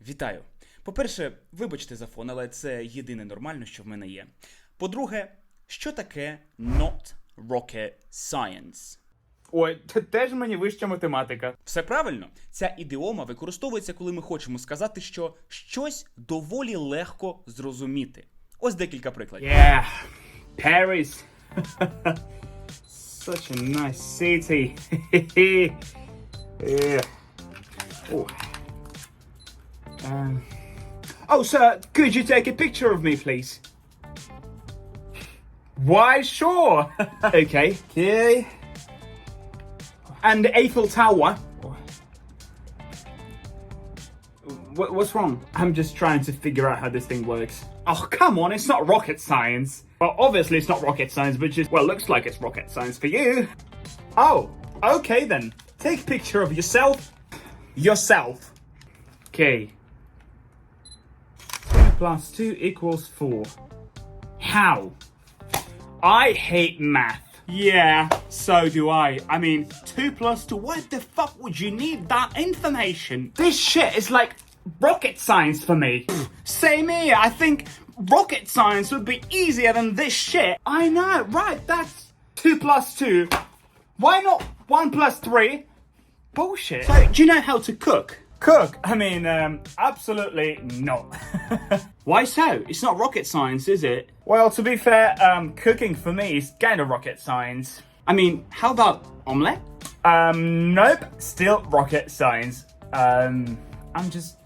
Вітаю. По-перше, вибачте за фон, але це єдине нормально, що в мене є. По-друге, що таке not rocket science? Ой, те- теж мені вища математика. Все правильно, ця ідіома використовується, коли ми хочемо сказати, що щось доволі легко зрозуміти. Ось декілька прикладів. Yeah, Paris. Such a nice city. yeah. Oh. Um. Oh, sir, could you take a picture of me, please? Why, sure. okay. Okay. And the Eiffel Tower. What, what's wrong? I'm just trying to figure out how this thing works. Oh, come on, it's not rocket science. Well, obviously it's not rocket science, but just, well, looks like it's rocket science for you. Oh, okay then. Take a picture of yourself. Yourself. Okay. 2 plus equals 4. How? I hate math. Yeah, so do I. I mean, 2 plus 2, why the fuck would you need that information? This shit is like rocket science for me. Same here, I think rocket science would be easier than this shit. I know, right, that's 2 plus 2. Why not 1 plus 3? Bullshit. So, do you know how to cook? Cook? I mean, um, absolutely not. Why so? It's not rocket science, is it? Well, to be fair, um, cooking for me is kind of rocket science. I mean, how about omelette? Um, nope, still rocket science. Um, I'm just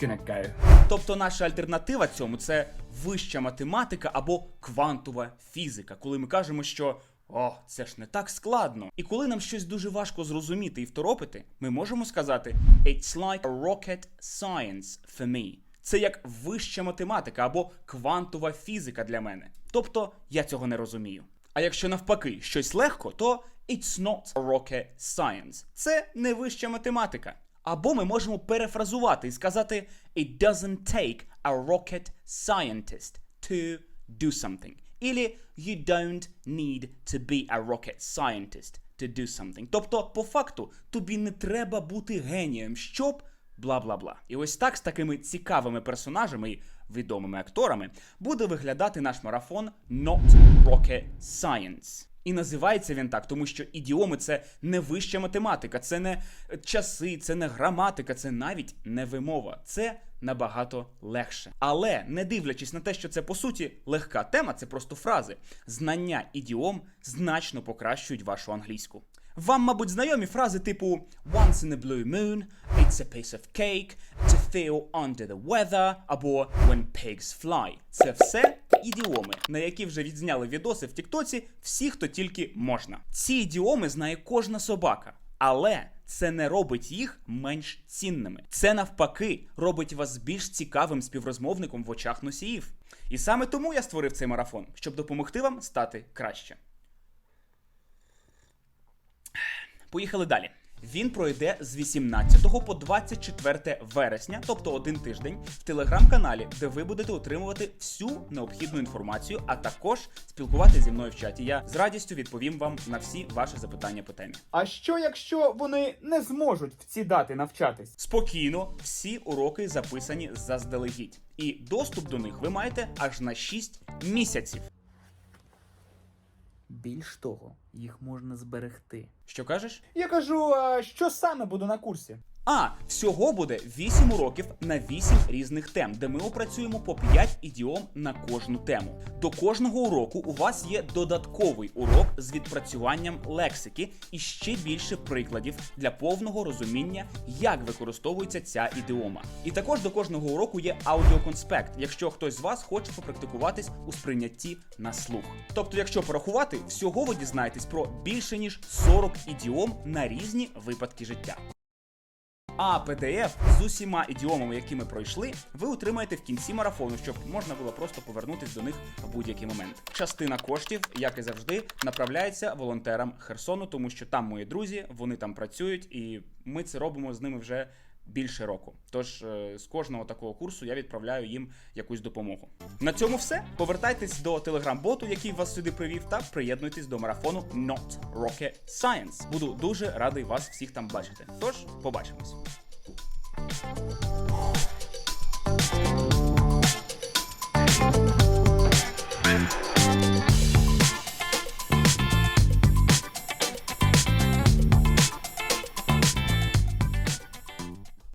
gonna go. Тобто наша альтернатива цьому це вища математика або квантова фізика, коли ми кажемо, що о, це ж не так складно. І коли нам щось дуже важко зрозуміти і второпити, ми можемо сказати It's like a rocket science for me. Це як вища математика або квантова фізика для мене. Тобто я цього не розумію. А якщо навпаки щось легко, то it's not rocket science. Це не вища математика. Або ми можемо перефразувати і сказати It doesn't take a rocket scientist to do something. Ілі You don't need to be a rocket scientist to do something. Тобто, по факту, тобі не треба бути генієм, щоб бла бла бла. І ось так з такими цікавими персонажами і відомими акторами буде виглядати наш марафон Not Rocket Science. І називається він так, тому що ідіоми це не вища математика, це не часи, це не граматика, це навіть не вимова. Це набагато легше. Але не дивлячись на те, що це по суті легка тема, це просто фрази. Знання ідіом значно покращують вашу англійську. Вам, мабуть, знайомі фрази типу Once in a blue moon, it's a piece of cake, to feel under the weather або When pigs fly. Це все ідіоми, на які вже відзняли відоси в Тіктоці всі, хто тільки можна. Ці ідіоми знає кожна собака. Але це не робить їх менш цінними. Це навпаки робить вас більш цікавим співрозмовником в очах носіїв. І саме тому я створив цей марафон, щоб допомогти вам стати краще. Поїхали далі. Він пройде з 18 по 24 вересня, тобто один тиждень, в телеграм-каналі, де ви будете отримувати всю необхідну інформацію, а також спілкуватися зі мною в чаті. Я з радістю відповім вам на всі ваші запитання по темі. А що, якщо вони не зможуть в ці дати навчатись? Спокійно, всі уроки записані заздалегідь, і доступ до них ви маєте аж на 6 місяців. Більш того, їх можна зберегти. Що кажеш? Я кажу, а що саме буде на курсі? А, всього буде 8 уроків на 8 різних тем, де ми опрацюємо по 5 ідіом на кожну тему. До кожного уроку у вас є додатковий урок з відпрацюванням лексики і ще більше прикладів для повного розуміння, як використовується ця ідіома. І також до кожного уроку є аудіоконспект, якщо хтось з вас хоче попрактикуватись у сприйнятті на слух. Тобто, якщо порахувати, всього ви дізнаєтесь про більше ніж 40 ідіом на різні випадки життя. А PDF з усіма ідіомами, які ми пройшли, ви отримаєте в кінці марафону, щоб можна було просто повернутись до них в будь-який момент. Частина коштів, як і завжди, направляється волонтерам Херсону, тому що там мої друзі, вони там працюють, і ми це робимо з ними вже більше року. Тож е, з кожного такого курсу я відправляю їм якусь допомогу. На цьому все. Повертайтесь до телеграм-боту, який вас сюди привів, та приєднуйтесь до марафону Not Rocket Science. Буду дуже радий вас всіх там бачити. Тож побачимось.